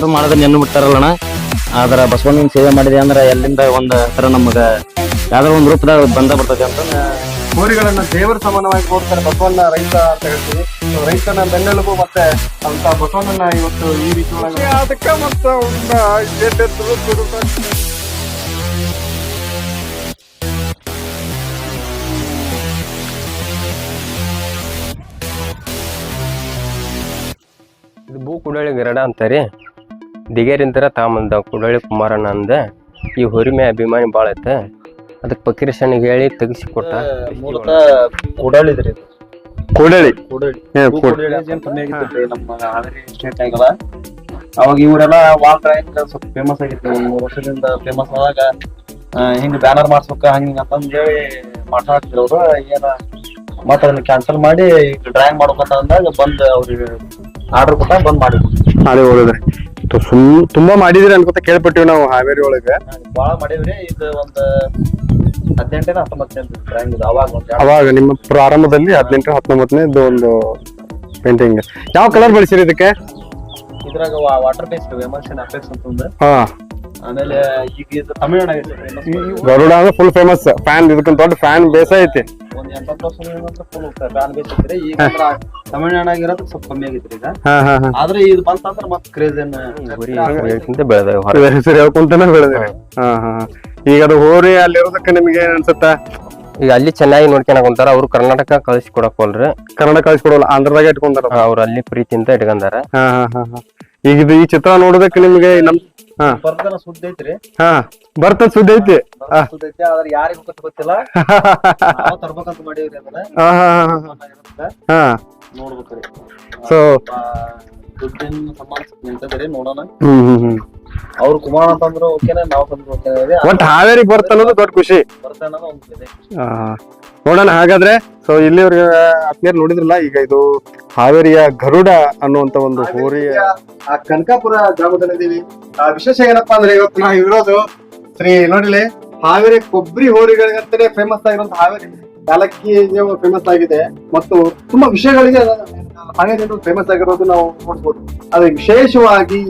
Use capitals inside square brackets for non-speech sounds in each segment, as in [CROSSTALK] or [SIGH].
ಮನುಷ್ಯರು ಮಾಡಿದ್ರೆ ನೆನ್ನು ಬಿಟ್ಟಾರಲ್ಲಣ್ಣ? ಆದ್ರ ಬಸವಣ್ಣನ ಸೇವೆ ಮಾಡಿದೆ ಅಂದ್ರೆ ಎಲ್ಲಿಂದ ಒಂದ್ ತರ ನಮಗ ಯಾವ್ದಾರ ಒಂದ್ ರೂಪದಾಗ ಬಂದ ಬರ್ತದೆ ಅಂತ ಹೋರಿಗಳನ್ನ ದೇವರ ಸಮಾನವಾಗಿ ನೋಡ್ತಾರೆ ಬಸವಣ್ಣ ರೈತ ಅಂತ ಹೇಳ್ತೀವಿ. So, ರೈತನ ಬೆನ್ನೆಲುಬು ಮತ್ತೆ ಅಂತ ಬಸವಣ್ಣನ ಇವತ್ತು ಈ ರೀತಿ ಒಳಗೆ ಅದಕ್ಕೆ ಮತ್ತೆ ಅವ್ನ ಇದು ಕುಡಳಿ ಗರಡ ಅಂತಾರೆ? ದಿಗೇರಿಂತರ ತಾಮಂದ ಕುಡಳಿ ಕುಮಾರಣ್ಣ ಅಂದ ಈ ಹುರಿಮೆ ಅಭಿಮಾನಿ ಭಾಳ ಐತೆ ಅದಕ್ಕೆ ಫಕೀರಶನಿಗೆ ಹೇಳಿ ತೆಗಿಸಿಕೊಟ್ಟ. ಮೂಲತಃ ಕೂಡಾಳಿದ್ರಿ ಕೂಡಳಿ? ಕೂಡಳಿ. ಹೇ, ಭೂ ಕೂಡ್- ಕೂಡಳಿ ಏನ್ ಕಮ್ಮಿ ಆಗಿತ್ತು ನಮ್ಮ ಹಾವೇರಿ ಸ್ಟೇಟ್ ಆಗಲ್ಲ ಅವಾಗ ಇವರೆಲ್ಲ ವಾಲ್ ಡ್ರಾಯಿಂಗ್ ಸ್ವಲ್ಪ ಫೇಮಸ್ ಆಗಿತ್ತು. ಒಂದ್ ಮೂರ್ ವರ್ಷದಿಂದ ಫೇಮಸ್ ಆದಾಗ ಆ, ಹಿಂಗ್ ಬ್ಯಾನರ್ ಮಾಡ್ಸ್ಬೇಕ ಹಂಗ ಅಂತಂದೇಳಿ ಮಾತಾಡ್ತಿದ್ರು ಅವ್ರು. ಏನ ಮತ್ತ ಅದನ್ನ ಕ್ಯಾನ್ಸಲ್ ಮಾಡಿ ಡ್ರಾಯಿಂಗ್ ಮಾಡ್ಬೇಕಂತ ಅಂದಾಗ ಬಂದ್ ಅವ್ರಿಗೆ ಆರ್ಡರ್ ಕೊಟ್ಟ ಬಂದ್ ಮಾಡಿದ್ರು. ಸುಮ್ ತುಂಬಾ ಮಾಡಿದ್ರಿ ಅನ್ಕೋತ ಕೇಳ್ಪಟ್ಟಿವಿ ನಾವು ಹಾವೇರಿ ಒಳಗೆ. ಬಾಳ ಮಾಡಿದ್ರಿ ಇದು ಒಂದ್ ಹದಿನೆಂಟನೇ ಹತ್ತೊಂಬತ್ತನೇ ಡ್ರಾಯಿಂಗ್ ಅವಾಗ ಒಂದ್ ಎರಡ್ ಅವಾಗ ನಿಮ್ಮ ಪ್ರಾರಂಭದಲ್ಲಿ ಹದಿನೆಂಟು ಹತ್ತೊಂಬತ್ತನೇ ಒಂದು ಪೇಂಟಿಂಗ್ ಯಾವ ಕಲರ್ ಬಳಸಿರಿ ಇದಕ್ಕೆ? ಇದ್ರಾಗ ವಾಟರ್ ಬೇಸ್ಡ್ ಎಮರ್ಷನ್ ಅಫೆಕ್ಟ್ಸ್ ಅಂತಂದು ಹಾ. ಆಮೇಲೆ ಈಗ ಇದು ತಮಿಳ್ನಾಡು famous ಗರುಡ ಅಂದ್ರೆ ಫುಲ್ ಫೇಮಸ್ ಫ್ಯಾನ್ ಇದಕ್ಕಿಂತ ದೊಡ್ಡ ಫ್ಯಾನ್ ಬೇಸ ಐತಿ. ಒಂದ್ ಎಂಬತ್ತು ವರ್ಷ ಫುಲ್ ಫ್ಯಾನ್ ಬೇಸ್ ಐತ್ರಿ ಈಗ ತಮಿಳ್ನಾಡಾಗ ಇರೋದು ಸ್ವಲ್ಪ ಕಮ್ಮಿ ಆಗೈತ್ರಿ ಈಗ. ಹಾ ಹಾ ಹಾ. ಆದ್ರೆ ಇದು ಬಂತಂದ್ರ ಮತ್ ಕ್ರೇಜ್ ಏನ್ ಹೆಸರು ಹೇಳ್ಕೊಂತಾನೆ ಬೆಳೆದ್ರಿ ಹಾ ಹಾ ಹಾ. ಈಗ ಅದು ಹೋರಿ ಅಲ್ಲಿರೋದಕ್ಕೆ ನಿಮ್ಗೆ ಏನ್ ಅನ್ಸುತ್ತ? ಈಗ ಅಲ್ಲಿ ಚೆನ್ನಾಗಿ ನೋಡ್ಕೊಳಕ್ ಕುಂತಾರ ಅವ್ರು ಕರ್ನಾಟಕ ಕಳಿಸಿ ಕೊಡಕ್ ಹೋಲ್ರಿ. ಕನ್ನಡ ಕಳಿಸ್ಕೊಡಲ್ಲ ಆಂಧ್ರದಾಗ ಇಟ್ಕೊಂತಾರ ಅವ್ರು ಅಲ್ಲಿ ಪ್ರೀತಿಯಿಂದ ಇಟ್ಕೊಂಡಾರ. ಹಾ ಹಾ ಹಾ ಹಾ. ಈಗ ಇದು ಈ ಚಿತ್ರ ನೋಡೋದಕ್ಕೆ ನಿಮ್ಗೆ ನಮ್ ಹಾ. ಬರ್ದನ ಸುದ್ದಿ ಐತ್ರಿ. ಹಾ ಬರ್ತದ ಸುದ್ದಿ ಐತಿ. ಆ. ಸುದ್ದಿ ಐತಿ ಆದ್ರೆ ಯಾರಿಗೂ ಗೊತ್ತ ಗೊತ್ತಿಲ್ಲ. ನಾವು ತರ್ಬೇಕಂತ ಮಾಡೀವ್ರಿ ಅದನ್ನ. ಹಾ ಹಾ ಹಾ ಹಾ. ಇರುತ್ತೆ. ಹಾ. ನೋಡ್ಬೇಕ್ರಿ. ಸೊ ಆ, ದುಡ್ಡಿನ ಸಂಬಂಧ ನಿಂತದ್ರಿ ನೋಡೋಣ. ಹ್ಮ್ ಹ್ಮ್ ಹ್ಮ್. ಅವ್ರು ಕುಮಾರ್ ಅಂತಂದ್ರು ಓಕೆನೆ ನಾವು ತಂದ್ರು ಓಕೆನೆ ಒಟ್ ಹಾವೇರಿಗೆ ಅನ್ನೋದು ದೊಡ್ಡ ಖುಷಿ. ಒಂದ್ ಇದೆ. ಆ, ನೋಡೋಣ ಹಾಗಾದ್ರೆ. ಸೊ ಇಲ್ಲಿವ್ರಿಗೆ ಆತ್ಮೀಯರು ನೋಡಿದ್ರಲ್ಲ ಈಗ ಇದು ಹಾವೇರಿಯ ಗರುಡ ಅನ್ನುವಂತ ಒಂದು ಹೋರಿಯ ಆ ಕನಕಾಪುರ ಗ್ರಾಮದಲ್ಲಿದ್ದೀವಿ ಆ ವಿಶೇಷ ಏನಪ್ಪಾ ಅಂದ್ರೆ ಇವತ್ತು ನಾವು ಇರೋದು ಶ್ರೀ ನೋಡಿಲಿ ಹಾವೇರಿ ಕೊಬ್ಬರಿ ಹೋರಿಗಳಿಗಂತಾನೆ ಫೇಮಸ್ ಆಗಿರುವಂತ ಹಾವೇರಿ. ಯಾಲಕ್ಕಿ ಫೇಮಸ್ ಆಗಿದೆ. ಮತ್ತು ತುಂಬಾ ವಿಷಯಗಳಿಗೆ ಹಾವೇರಿ ಫೇಮಸ್ ಆಗಿರೋದು ನಾವು ನೋಡ್ಬೋದು. ಆದ್ರೆ ವಿಶೇಷವಾಗಿ.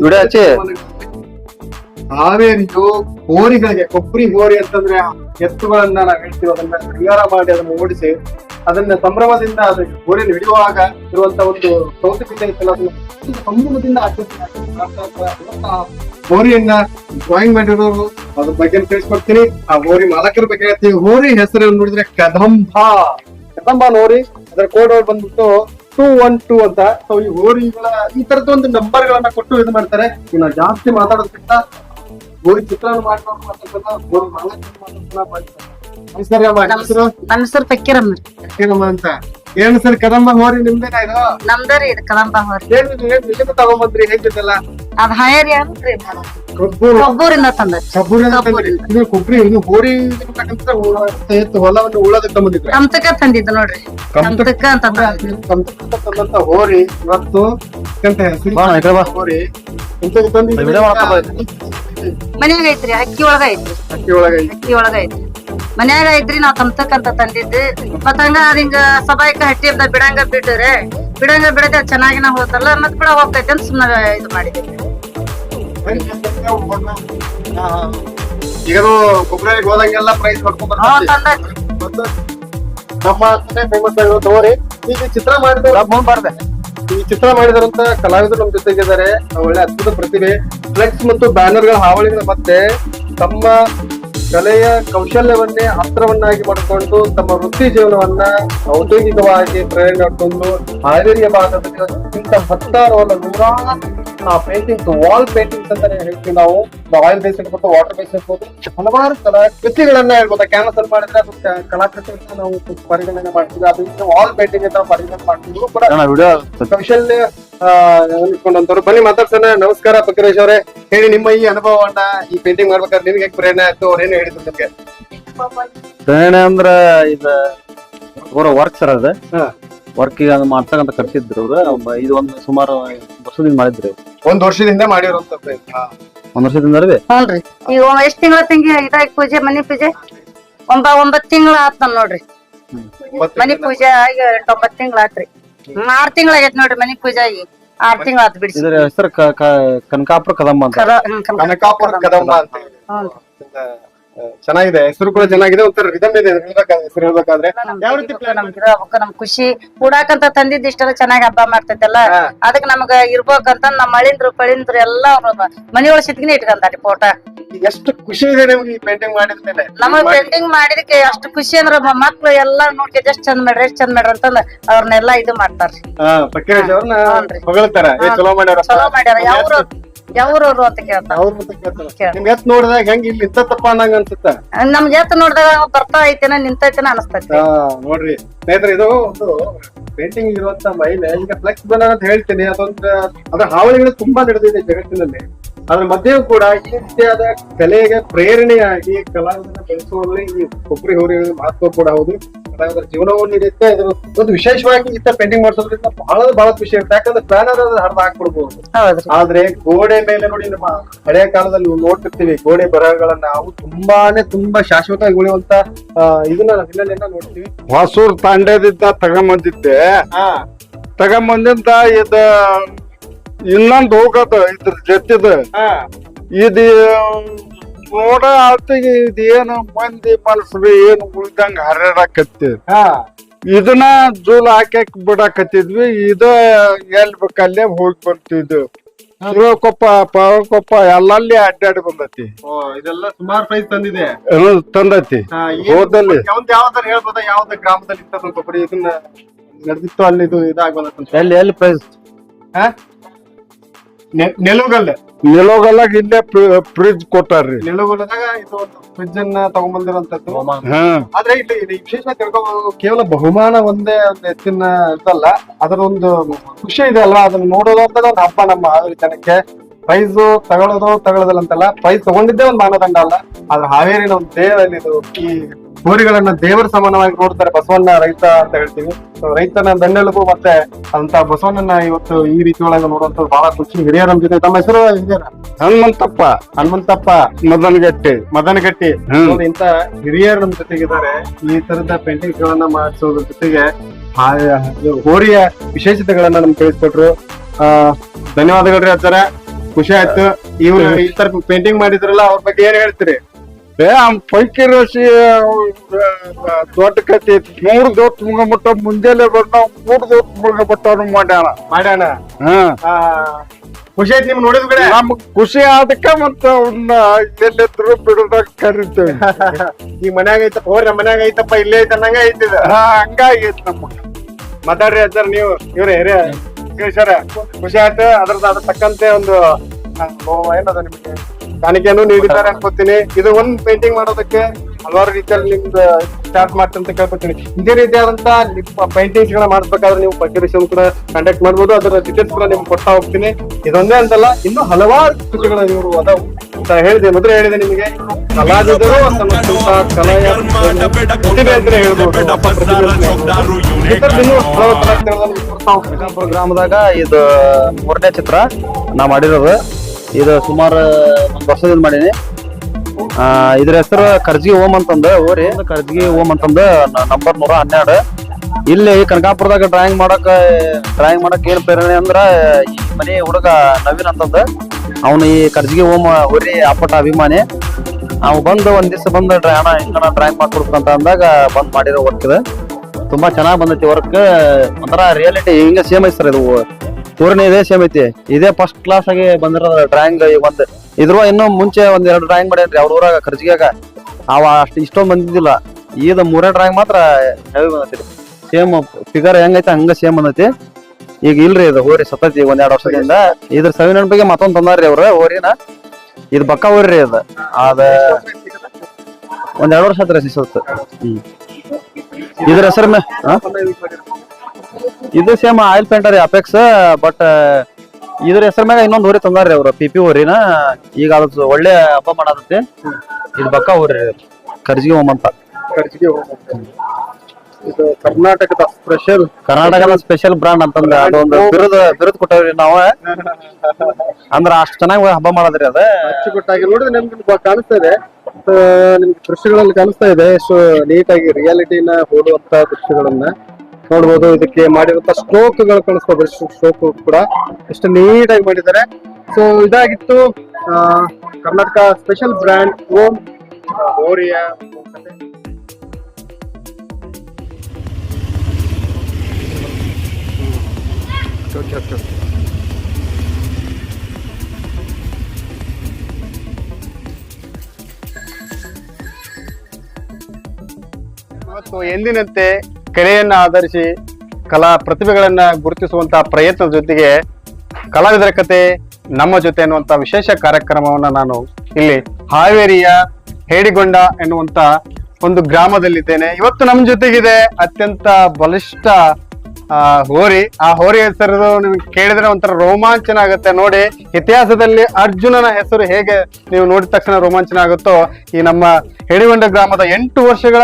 ಹಾವೇರಿಯು ಹೋರಿಗಳಿಗೆ, ಕೊಬ್ಬರಿ ಹೋರಿ ಅಂತಂದ್ರೆ ಎತ್ತುಗಳನ್ನ ನಾವು ಹೇಳ್ತೀವಿ, ಅದನ್ನ ಶೃಂಗಾರ ಮಾಡಿ ಅದನ್ನ ಓಡಿಸಿ ಅದನ್ನ ಸಂಭ್ರಮದಿಂದ ಅದು ಹೋರಿಯಲ್ಲಿ ಹಿಡಿಯುವಾಗ ಇರುವಂತ ಒಂದು ಸೌತಿಕತೆ ಇತ್ತಲ್ಲ, ಅದನ್ನ ಸಂಭ್ರಮದಿಂದ ಹೋರಿಯನ್ನ ಡ್ರಾಯಿಂಗ್ ಮಾಡಿರೋರು ಅದ್ರ ಬಗ್ಗೆ ತಿಳಿಸ್ಕೊಡ್ತೀನಿ. ಆ ಹೋರಿ ಮಾಲಕರ ಬಗ್ಗೆ ಹೇಳ್ತೀವಿ. ಹೋರಿ ಹೆಸರು ನೋಡಿದ್ರೆ ಕದಂಬ. ಕದಂಬ ಹೋರಿ, ಅದರ ಕೋಡ್ ಬಂದ್ಬಿಟ್ಟು ಟೂ ಒನ್ ಟೂ ಅಂತ. ಸೊ ಈ ಹೋರಿಗಳ, ಈ ತರದ ಒಂದು ನಂಬರ್ ಗಳನ್ನ ಕೊಟ್ಟು ಇದು ಮಾಡ್ತಾರೆ. ಇನ್ನ ಜಾಸ್ತಿ ಮಾತಾಡೋದಕ್ಕಿಂತ ಹೋರಿ ಚಿತ್ರಣ ಮಾಡ್ಕೊಂಡು ನಮಸ್ಕಾರ ಅಮ್ಮ, ಹೆಸರು? ನನ್ನ ಹೆಸರು ಪಕ್ಕಿರಮ್ಮ ಏನಮ್ಮ ಅಂತ. ಏನು ಸರ್ ಕದಂಬ ಹೋರಿ ನಿಮ್ದೇನ ಇದು? ನಮ್ದರಿ ಇದು ಕದಂಬ ಹೋರಿ. ಏನ್ ಇದು? ಏನ್ ಇಲ್ಲಿಂದ ತಗೊಂಬಂದ್ರಿ ಹೇಗಿದ್ದಲ್ಲ ಅದ್ ಹಾಯರಿ ಅಲ್ರಿ ಕೊಬ್ಬೂರು. ಕಬ್ಬೂರಿಂದ ತಂದ ಕಬ್ಬೂರಿಂದ ತಂದ್ರಿ. ಕಬ್ಬೂರಿಂದ. ಇದು ಕೊಬ್ಬರಿ ಇದು ಹೋರಿ ಇರ್ತಕ್ಕಂಥ ಉಳ- ಎತ್ತು ಹೊಲವನ್ನು ಉಳೋದಕ್ಕೆ ತಂದಿದ್ರೆ ಕಮ್ತಕ ತಂದಿದ್ದು ನೋಡ್ರಿ. ಕಮ್ತಕ ಅಂತ ತಂದಿದ್ದು. ತಂದಂತ ಹೋರಿ ಇವತ್ತು ಅತ್ಯಂತ ಹೆಸರು? ಬಾ, ಈ ಬಾ. ಹೋರಿ. ಇಂಥದ್ದು ಮಾಡ್ತಾ ಮನ್ಯಾಗ ಐತ್ರಿ ಅಕ್ಕಿ ಒಳಗ ಐತ್ರಿ ಅಕ್ಕಿ ಒಳಗ. ಅಕ್ಕಿ ಒಳಗ ಐತ್ರಿ ಮನ್ಯಾಗ ಐತ್ರಿ ನಾವ್ ತಮ್ತಕ್ಕಂತ ತಂದಿದ್ದು ಮತ್ತ ಹಂಗ ಅದ್ ಹಿಂಗ ಸಬಾಯ್ಕ ಹಟ್ಟಿ ಅಂತ ಬಿಡಂಗ ಬಿಟ್ಟರೆ ಬಿಡಂಗ ಬಿಡದೆ ಚೆನ್ನಾಗಿ ನಾವ್ ಹೋತಲ್ಲ ಮತ್ ಬಿಡ ಹೋಗ್ತೈತೆ ಅಂತ ಸುಮ್ಮನೆ ಇದು ಮಾಡಿದ್ವಿ. ಈಗ ಕೊಬ್ಬರಿಗೆ ಹೋದಂಗೆಲ್ಲ ಪ್ರೈಸ್ ಬರ್ತಾರೆ ನಮ್ಮ ಫೇಮಸ್ ಹೋರಿ ಈಗ ಚಿತ್ರ ಮಾಡಿದ ಈ ಚಿತ್ರ ಮಾಡಿದಂತ ಕಲಾವಿದರು ನಮ್ಮ ಜೊತೆಗಿದ್ದಾರೆ. ಒಳ್ಳೆ ಅದ್ಭುತ ಪ್ರತಿಭೆ. ಫ್ಲೆಕ್ಸ್ ಮತ್ತು ಬ್ಯಾನರ್ಗಳ ಹಾವಳಿಗಳ ಮತ್ತೆ ತಮ್ಮ ಕಲೆಯ ಕೌಶಲ್ಯವನ್ನೇ ಅಸ್ತ್ರವನ್ನಾಗಿ ಮಾಡಿಕೊಂಡು ತಮ್ಮ ವೃತ್ತಿ ಜೀವನವನ್ನ ಔದ್ಯೋಗಿಕವಾಗಿ ಪ್ರೇರಣೆ ಮಾಡಿಕೊಂಡು ಹಾವೇರಿಯ ಭಾಗದಲ್ಲಿ ಹತ್ತಾರು ಅಲ್ಲ ನೂರಾರು ಪೇಂಟಿಂಗ್ಸ್ ವಾಲ್ ಪೇಂಟಿಂಗ್ಸ್ ಅಂತ ಹೇಳ್ತೀವಿ ನಾವು. ಆಯಿಲ್ ಬೇಸ್ ಇರ್ಬೋದು ವಾಟರ್ ಬೇಸ್ ಇರ್ಬೋದು. ಹಲವಾರು ಕಲಾ ಕೃತಿಗಳನ್ನ ಹೇಳ್ಬೋದು. ಕ್ಯಾನ್ವಸ್ ಅಲ್ಲಿ ಮಾಡಿದ್ರೆ ಅದು ಕಲಾಕೃತಿ ನಾವು ಪರಿಗಣನೆ ಮಾಡ್ತೀವಿ. ಅದರಿಂದ ವಾಲ್ ಪೇಂಟಿಂಗ್ ಅಂತ ಪರಿಗಣನೆ ಮಾಡ್ತಿದ್ರು ಕೂಡ ವಿಡಿಯೋ ಕೌಶಲ್ಯ ಆ, ಇಟ್ಕೊಂಡಂತವ್ರು. ಬನ್ನಿ ಮಾತಾಡ್ಸೋಣ. ನಮಸ್ಕಾರ ಪಕರೇಶ್ ಅವರೇ. ಹೇಳಿ ನಿಮ್ಮ ಈ ಅನುಭವವನ್ನ ಈ ಪೇಂಟಿಂಗ್ ಮಾಡ್ಬೇಕಾದ್ರೆ ನಿಮ್ಗೆ ಹೇಗೆ ಪ್ರೇರಣೆ ಆಯ್ತು? ಅವ್ರೇನು ಹೇಳಿದ್ರು ನಿಮ್ಗೆ? ಪ್ರೇರಣೆ ಅಂದ್ರ ಇದ ಅವರ ವರ್ಕ್ ಸರ್ ಅದ ಹಾ. ವರ್ಕ್ ಈಗ ಮಾಡ್ಸಕಂತ ಕರ್ಸಿದ್ರು ಅವ್ರ. ಇದು ಒಂದು ಸುಮಾರು ವರ್ಷದಿಂದ ಮಾಡಿದ್ರಿ ಒಂದ್ ವರ್ಷದಿಂದ ಮಾಡಿರುವಂತ ಪ್ರಯತ್ನ. ಒಂದ್ ವರ್ಷದಿಂದ ರೀ ಹ್ಞೂನ್ರಿ. ಈಗ ಎಷ್ಟ್ ತಿಂಗಳ ತಂಗಿ ಇದಾಗಿ ಪೂಜೆ ಮನಿ ಪೂಜೆ? ಒಂಬ ಒಂಬತ್ ತಿಂಗಳ ಆತ್ ನಮ್ ನೋಡ್ರಿ. ಮನಿ ಪೂಜೆ ಆಗಿ ಎಂಟ್ ಒಂಬತ್ ತಿಂಗಳ ಆತ್ರಿ. ಆರ್ ತಿಂಗಳ ಆಗೈತ್ ನೋಡ್ರಿ ಮನಿ ಪೂಜೆ ಆಗಿ. ಆರ್ ತಿಂಗಳ ಆತ್ ಬಿಡಿಸಿ. ಇದ್ರ ಹೆಸರು ಕನಕಾಪುರ ಕದಂಬ ಅಂತ. ಕರ ಹ್ಮ್, ಕನಕ- ಕನಕಾಪುರ ಕದಂಬ ಅಂತ ಹೇಳಿ. ಚೆನ್ನಾಗಿದೆ ಹೆಸರು ಕೂಡ ಚೆನ್ನಾಗಿದೆ ಒಂಥರ ರಿದಮ್ ಇದೆ ಹೆಸರು ಹೇಳ್ಬೇಕಾದ್ರೆ. ಯಾವ ರೀತಿ ಪ್ಲಾನ್ ನಮ್ಗ್ ಇರ್ಬೇಕು, ನಮ್ ಖುಷಿ. ಕೂಡಾಕಂತ ತಂದಿದ್ ಇಷ್ಟೆಲ್ಲ ಚೆನ್ನಾಗಿ ಹಬ್ಬ ಮಾಡ್ತೈತಲ್ಲ ಅದಕ್ಕೆ ಅದಕ್ ನಮಗ ಇರ್ಬೇಕಂತ ನಮ್ಮ ಮಳಿಂದ್ರು ಪಳಿಂದ್ರು ಎಲ್ಲ ಮನಿಯೊಳಗ್ ಸಿಟ್ಗಿನಿ ಇಟ್ಕೊಂತಾರೆ ಫೋಟೋ ಎಷ್ಟು ಖುಷಿ ಇದೆ ನಿಮ್ಗೆ ಈ ಪೇಂಟಿಂಗ್ ಮಾಡಿದ ಮೇಲೆ. ನಮಗ್ ಪೇಂಟಿಂಗ್ ಮಾಡಿದಕ್ಕೆ ಅಷ್ಟು ಖುಷಿ ಅಂದ್ರ ಮಕ್ಳು ಎಲ್ಲಾ ನೋಡ್ಕೆ ಎಷ್ಟ್ ಚಂದ ಮಾಡ್ರಿ ಎಷ್ಟ್ ಚಂದ ಮಾಡ್ರಿ ಅಂತಂದ ಅವ್ರನ್ನೆಲ್ಲ ಇದು ಮಾಡ್ತಾರ್ರಿ. ಹಾ ಪಕ್ಕೀರೇಶ್ ಅವ್ರನ್ನ. ಹೊಗಳ್ತಾರ. ಏ ಚಲೋ ಮಾಡ್ಯಾರ ಚಲೋ ಮಾಡ್ಯಾರ. ಯಾವ್ರು ಯಾವ್ರವ್ರು ಅಂತ ಕೇಳ್ತಾರ. ಅವ್ರ ಮತ್ತೆ ಕೇಳ್ತಾರ. ಕೇಳ್. ನಿಮ್ಗೆ ಎತ್ ನೋಡಿದಾಗ ಹೆಂಗ್ ಇಲ್ಲಿ ಇತ್ತಪ್ಪ ತಪ್ಪ ಅನ್ನಂಗ ಅನ್ಸುತ್ತ? ನಮ್ಗೆ ಎತ್ತ ನೋಡಿದಾಗ ಬರ್ತಾ ಐತೇನ ನಿಂತೈತೇನ ಅನಸ್ತೈತಿ. ಹಾ ನೋಡ್ರಿ. ಸ್ನೇಹಿತರೆ ಇದು ಒಂದು ಪೇಂಟಿಂಗ್ ಇರುವಂತ ಮಹಿಳೆ ಈಗ ಫ್ಲೆಕ್ಸ್ ಬಂದ ಅಂತ ಹೇಳ್ತೀನಿ. ಅದೊಂದು ಅದ್ರ ಹಾವಳಿಗಳು ತುಂಬಾ ನಡೆದಿದೆ ಜಗತ್ತಿನಲ್ಲಿ. ಅದ್ರ ಮಧ್ಯೆಯೂ ಕೂಡ ಈ ರೀತಿಯಾದ ಕಲೆಗೆ ಪ್ರೇರಣೆಯಾಗಿ ಕಲಾವಿದನ ಬೆಳೆಸುವಲ್ಲಿ ಈ ಕೊಬ್ಬರಿ ಹೋರಿಗಳ ಮಹತ್ವ ಕೂಡ ಹೌದು. ಕಲಾವಿದರ ಜೀವನವನ್ನು ನೀಡುತ್ತೆ. ಇದ್ರ ಒಂದು ವಿಶೇಷವಾಗಿ ಈ ತರ ಪೇಂಟಿಂಗ್ ಮಾಡಿಸೋದ್ರಿಂದ ಬಹಳ ಬಹಳ ಖುಷಿ ಇರುತ್ತೆ. ಯಾಕಂದ್ರೆ ಬ್ಯಾನರ್ ಹರಿದು ಹಾಕ್ಬಿಡ್ಬೋದು. ಹೌದ್ರಿ. ಆದ್ರೆ ಗೋಡೆ ಮೇಲೆ ನೋಡಿ ನಮ್ಮ ಹಳೆಯ ಕಾಲದಲ್ಲಿ ನಾವು ನೋಡ್ತಿರ್ತೀವಿ ಗೋಡೆ ಬರಹಗಳನ್ನ ಅವು ತುಂಬಾನೇ ತುಂಬಾ ಶಾಶ್ವತವಾಗಿ ಉಳಿಯುವಂತ ಇದನ್ನ ನಾವು ಹಿನ್ನೆಲೆಯನ್ನ ನೋಡ್ತೀವಿ. ಹೊಸೂರ್ ತಾಂಡ್ಯದಿಂದ ತಗೊಂಬಂದಿದ್ದೆ. ಹಾ. ತಗೊಂಬಂದಿಂದ ಇದ ಇನ್ನೊಂದ್ ಹೋಗದ ಇದ್ರ ಜೊತೆದ. ಹಾ. ಇದು ನೋಡ ಆತಿಗೆ ಇದು ಏನು ಮಂದಿ ಮನಸ್ಸು ಏನು ಉಳ್ದಂಗ ಹರಡಾಕತ್ತಿ. ಹಾ. ಇದನ್ನ ಜೂಲ್ ಹಾಕ್ಯಾಕ್ ಬಿಡಾಕತ್ತಿದ್ವಿ ಇದ ಎಲ್ ಬೇಕಲ್ಲೇ ಹೋಗಿ ಬರ್ತಿದ್ವಿ ಶಿವಕೊಪ್ಪ ಪವಕೊಪ್ಪ ಎಲ್ಲಲ್ಲಿ ಅಡ್ಡಾಡಿ ಬಂದತಿ. ಓ ಇದೆಲ್ಲ ಸುಮಾರು ಪ್ರೈಸ್ ತಂದಿದೆ. ತಂದತಿ. ಹೋದಲ್ಲಿ ಯಾವ್ದ್ ಯಾವ್ದಾರ ಹೇಳ್ಬೋದಾ? ಯಾವ್ದ ಗ್ರಾಮದಲ್ಲಿ ಇತ್ತ ಸ್ವಲ್ಪ ಇದನ್ನ ನಡೆದಿತ್ತು ಅಲ್ಲಿ ಇದು ಇದಾಗ್ಬೋದ? ಎಲ್ಲಿ ಎಲ್ಲಿ ಪ್ರೈಸ್ ನೆಲುಗಲ್ ನಿಲೋಗಲ್ಲಾಗ ಇಲ್ಲೇ ಫ್ರಿಜ್ ಕೊಟ್ಟಾರ್ರಿ. ನೆಲೋಗಲ್ಲದಾಗ ಇದು ಒಂದು ಫ್ರಿಜ್ ಅನ್ನ ತಗೊಂಡ್ಬಂದಿರುವಂತದ್ದು ಹ್ಮ್ ಆದ್ರೆ ಇಲ್ಲಿ ಇಲ್ಲಿ ವಿಶೇಷವಾಗಿ ತಿಳ್ಕೊಬಹುದು ಕೇವಲ ಬಹುಮಾನ ಒಂದೇ ಒಂದು ಎತ್ತಿನ ಇದಲ್ಲ. ಅದರ ಒಂದು ಖುಷಿ ಇದೆ ಅಲ್ವಾ? ಅದನ್ನ ನೋಡೋದಂತ ಒಂದು ಹಬ್ಬ ನಮ್ಮ ಜನಕ್ಕೆ ಪ್ರೈಸ್ ತಗೊಳ್ಳೋದು ತಗೊಳ್ಳೋದಲ್ಲ ಅಂತಲ್ಲ ಪ್ರೈಸ್ ತಗೊಂಡಿದ್ದೇ ಒಂದು ಮಾನದಂಡ ಅಲ್ಲ. ಆದ್ರೆ ಹಾವೇರಿನ ಒಂದು ದೇವರಲ್ಲಿ ಇದು ಈ ಹೋರಿಗಳನ್ನ ದೇವರ ಸಮಾನವಾಗಿ ನೋಡ್ತಾರೆ ಬಸವಣ್ಣ ರೈತ ಅಂತ ಹೇಳ್ತೀವಿ. ರೈತನ ಬೆನ್ನೆಲುಬು ಮತ್ತೆ ಅಂತ ಬಸವಣ್ಣನ ಇವತ್ತು ಈ ರೀತಿ ಒಳಗೆ ನೋಡುವಂತ ಬಹಳ ಖುಷಿ. ಹಿರಿಯರ ನಮ್ ಜೊತೆ ತಮ್ಮ ಹೆಸರು ಹಿರಿಯರ ಹನುಮಂತಪ್ಪ. ಹನುಮಂತಪ್ಪ ಮದನಗಟ್ಟಿ. ಮದನಗಟ್ಟಿ. ಇಂತ ಹಿರಿಯರು ನಮ್ ಜೊತೆಗಿದ್ದಾರೆ. ಈ ತರದ ಪೇಂಟಿಂಗ್ ಗಳನ್ನ ಮಾಡಿಸೋದ್ರ ಜೊತೆಗೆ ಹೋರಿಯ ವಿಶೇಷತೆಗಳನ್ನ ನಮ್ಗೆ ತಿಳಿಸ್ಕೊಟ್ರು. ಆ ಧನ್ಯವಾದಗಳ್ರಿ ಅಜ್ಜರ. ಖುಷಿ ಆಯ್ತು. ಇವ್ರು ಈ ತರ ಪೇಂಟಿಂಗ್ ಮಾಡಿದ್ರಲ್ಲ ಅವ್ರ ಬಗ್ಗೆ ಏನ್ ಹೇಳ್ತೀರಿ? ಏ ಆ ಪೈಕಿ ರೋಸಿ ದೊಡ್ಡ ಕತಿ ಮೂರ್ ದೋತ್ ಮುಗಮಟ್ಟ ಮುಂಜಾನೆ ಬಂದ ಮೂರ್ ದೋತ್ ಮುಗಮಟ್ಟನು ಮಾಡ್ಯಾಣ ಮಾಡ್ಯಾಣ ಹ್ಮ್ ಖುಷಿ ಆಯ್ತು ನಿಮ್ ನೋಡಿದ ಕಡೆ? ನಮಗ್ ಖುಷಿ ಆದಕ್ಕ ಮತ್ತ ಅವ್ನ ಎಲ್ಲಿದ್ರು ಬಿಡೋದಾಗ ಕರಿತೇವೆ. [LAUGHS] ಈ ಮನ್ಯಾಗ ಐತಪ್ಪ ಹೋರಿ ನಮ್ಮ ಮನ್ಯಾಗ ಐತಪ್ಪ ಇಲ್ಲೇ ಐತ ಅನ್ನಂಗ ಐತಿದ ಹಾ ಹಂಗಾಗೈತ್ ನಮ್ಗ. ಮಾತಾಡ್ರಿ ಅಂತಾರ ನೀವು ಇವ್ರ ಹಿರಿಯ ಸರ ಖುಷಿ ಆಯ್ತು ಅದ್ರದ್ದು ಅದ್ರ ತಕ್ಕಂತೆ ಒಂದು ಏನದ ನಿಮ್ಗೆ? ಕಾಣಿಕೆಯನ್ನು ನೀಡಿದ್ದಾರೆ ಅನ್ಕೋತೀನಿ. ಇದು ಒಂದ್ ಪೇಂಟಿಂಗ್ ಮಾಡೋದಕ್ಕೆ ಹಲವಾರು ರೀತಿಯಲ್ಲಿ ನಿಮ್ದು ಸ್ಟಾರ್ಟ್ ಮಾಡ್ತಂತ ಕೇಳ್ಕೊತೀನಿ. ಇದೇ ರೀತಿಯಾದಂತ ಪೇಂಟಿಂಗ್ಸ್ ಗಳನ್ನ ಮಾಡ್ಬೇಕಾದ್ರೆ ನೀವು ಪರ್ಟಿವೇಶನ್ ಕೂಡ ಕಾಂಟ್ಯಾಕ್ಟ್ ಮಾಡ್ಬೋದು. ಅದರ ಡೀಟೇಲ್ಸ್ ಕೂಡ ನಿಮ್ಗೆ ಕೊಡ್ತಾ ಹೋಗ್ತೀನಿ. ಇದೊಂದೇ ಅಂತಲ್ಲ, ಇನ್ನು ಹಲವಾರು ಕೃತಿಗಳು ಇವರು ಅದಾವು. ಅಂತ ಹೇಳಿದೆ. ಮೊದಲು ಹೇಳಿದೆ ನಿಮಗೆ, ಕಲಾವಿದರು. ಗ್ರಾಮದಾಗ ಇದು ಮೂರನೇ ಚಿತ್ರ ನಾ ಮಾಡಿರೋದು. ಇದು ಸುಮಾರು ವರ್ಷದಿಂದ ಮಾಡೀನಿ. ಇದ್ರ ಹೆಸರು ಕರ್ಜಿ ಓಮ್ ಅಂತಂದ ಓರಿ ಕರ್ಜಿ ಓಮ್ ಅಂತಂದ ನಂಬರ್ ನೂರ ಹನ್ನೆರಡು. ಇಲ್ಲಿ ಕನಕಾಪುರದಾಗ ಡ್ರಾಯಿಂಗ್ ಮಾಡಕ್ ಡ್ರಾಯಿಂಗ್ ಮಾಡಕ್ ಏನ್ ಪ್ರೇರಣೆ ಅಂದ್ರ, ಈ ಮನೆ ಹುಡುಗ ನವೀನ್ ಅಂತಂದ. ಅವನು ಈ ಕರ್ಜಿಗೆ ಓಮ್ ಓರಿ ಅಪ್ಪಟ ಅಭಿಮಾನಿ. ಅವ್ ಬಂದು ಒಂದ್ ದಿವಸ ಬಂದು ಡ್ರಾ ಅಣ್ಣ ಹಿಂಗಣ ಡ್ರಾಯಿಂಗ್ ಅಂತ ಅಂದಾಗ ಬಂದ್ ಮಾಡಿರೋ ವರ್ಕ್ ಇದು. ತುಂಬಾ ಚೆನ್ನಾಗಿ ಬಂದೈತಿ ವರ್ಕ್ ಒಂಥರ ರಿಯಾಲಿಟಿ ಹಿಂಗ ಸೇಮ್ ಐತಿ ಸರ್ ಇದು. ಪೂರ್ಣ ಇದೇ ಸೇಮ್ ಐತಿ. ಇದೇ ಫಸ್ಟ್ ಕ್ಲಾಸ್ ಆಗಿ ಬಂದಿರೋ ಡ್ರಾಯಿಂಗ್ ಒಂದ್. ಇದ್ರ ಇನ್ನೂ ಮುಂಚೆ ಒಂದ್ ಎರಡು ಡ್ರಾಯಿಂಗ್ ಮಾಡ್ಯಾನ್ರಿ ಅವ್ರ ಊರಾಗ ಖರ್ಚಿಗಾಗ ಅವ ಅಷ್ಟು ಇಷ್ಟೊಂದು ಬಂದಿದ್ದಿಲ್ಲ. ಈದ ಮೂರೇ ಡ್ರಾಯಿಂಗ್ ಮಾತ್ರ ಹೆವಿ ಬಂದೈತಿ ಸೇಮ್ ಫಿಗರ್ ಹೆಂಗೈತೆ, ಹಂಗ ಸೇಮ್ ಬಂದೈತಿ. ಈಗ ಇಲ್ರಿ ಇದು ಹೋರಿ ಸತತಿ ಒಂದ್ ಎರಡು ವರ್ಷದಿಂದ. ಇದ್ರ ಸವಿ ನೆನಪಿಗೆ ಮತ್ತೊಂದ್ ತಂದಾರ್ರಿ ಅವ್ರ, ಹೋರಿನ. ಇದು ಬಕ್ಕ ಹೋರಿ ಅದ ಅದ ಒಂದ್ ಎರಡು ವರ್ಷ ಹತ್ರ ಸಿಸತ್. ಇದ್ರ ಹೆಸರು? ಇದು same oil painter apex but ಇದ್ರ ಹೆಸರ ಮ್ಯಾಗ ಇನ್ನೊಂದ್ ಊರಿ ತಂದಾರ್ರಿ ಅವ್ರ ಪಿ ಪಿ ಹೋರಿನ ಈಗ ಅದು ಒಳ್ಳೆ ಹಬ್ಬ ಮಾಡತ್ತೆ. ಇದು ಬಕ್ಕ ಹೋರಿ ಕರ್ಜಿಗೆ ಹೋಮ್ ಅಂತ. ಖರ್ಚಿಗೆ ಇದು ಕರ್ನಾಟಕದ ಸ್ಪೆಷಲ್ ಕರ್ನಾಟಕದ ಸ್ಪೆಷಲ್ ಬ್ರಾಂಡ್ ಅಂತಂದ್ರೆ ಅದೊಂದು ಬಿರುದ ಬಿರುದ್ ಕೊಟ್ಟವ್ರಿ ನಾವ. [LAUGHS] ಅಂದ್ರ ಅಷ್ಟ್ ಚೆನ್ನಾಗಿ ಹಬ್ಬ ಮಾಡದ್ರಿ ಅದ. ಅಚ್ಚುಕಟ್ಟಾಗಿ ನೋಡಿದ್ರೆ ನಿಮ್ಗೆ ಕಾಣಿಸ್ತಾ ಇದೆ. ನಿಮ್ಗೆ ದೃಶ್ಯಗಳಲ್ಲಿ ಕಾಣಿಸ್ತಾ ಇದೆ. ಎಷ್ಟು ನೀಟಾಗಿ ರಿಯಾಲಿಟಿನ ಹೋಲುವಂತ ದೃಶ್ಯಗಳನ್ನ. ನೋಡ್ಬೋದು, ಇದಕ್ಕೆ ಮಾಡಿರುವಂತ ಸ್ಟ್ರೋಕ್ಗಳು ಕಾಣಿಸ್ಕೋಬಹುದು ಸ್ಟ್ರೋಕ್ ಕೂಡ ಎಷ್ಟು ನೀಟಾಗಿ ಮಾಡಿದ್ದಾರೆ. ಸೊ ಇದಾಗಿತ್ತು ಕರ್ನಾಟಕ ಸ್ಪೆಷಲ್ ಬ್ರ್ಯಾಂಡ್ ಓಮ್ ಓರಿಯಾ ಓಕೆ ಓಕೆ ಇವತ್ತು ಎಂದಿನಂತೆ ಕಲೆಯನ್ನ ಆಧರಿಸಿ ಕಲಾ ಪ್ರತಿಭೆಗಳನ್ನ ಗುರುತಿಸುವಂತಹ ಪ್ರಯತ್ನದ ಜೊತೆಗೆ ಕಲಾವಿದರ ಕತೆ ನಮ್ಮ ಜೊತೆ ಅನ್ನುವಂತ ವಿಶೇಷ ಕಾರ್ಯಕ್ರಮವನ್ನ ನಾನು ಇಲ್ಲಿ ಹಾವೇರಿಯ ಹೇಡಿಗೊಂಡ ಎನ್ನುವಂತ ಒಂದು ಗ್ರಾಮದಲ್ಲಿದ್ದೇನೆ. ಇವತ್ತು ನಮ್ಮ ಜೊತೆಗಿದೆ ಅತ್ಯಂತ ಬಲಿಷ್ಠ ಆ, ಹೋರಿ. ಆ ಹೋರಿ ಹೆಸರು ನಿಮ್ಗೆ ಕೇಳಿದ್ರೆ ಒಂಥರ ರೋಮಾಂಚನ ಆಗುತ್ತೆ. ನೋಡಿ, ಇತಿಹಾಸದಲ್ಲಿ ಅರ್ಜುನನ ಹೆಸರು ಹೇಗೆ ನೀವು ನೋಡಿದ ತಕ್ಷಣ ರೋಮಾಂಚನ ಆಗುತ್ತೋ, ಈ ನಮ್ಮ ಹೆಡಿಗೊಂಡ ಗ್ರಾಮದ ಎಂಟು ವರ್ಷಗಳ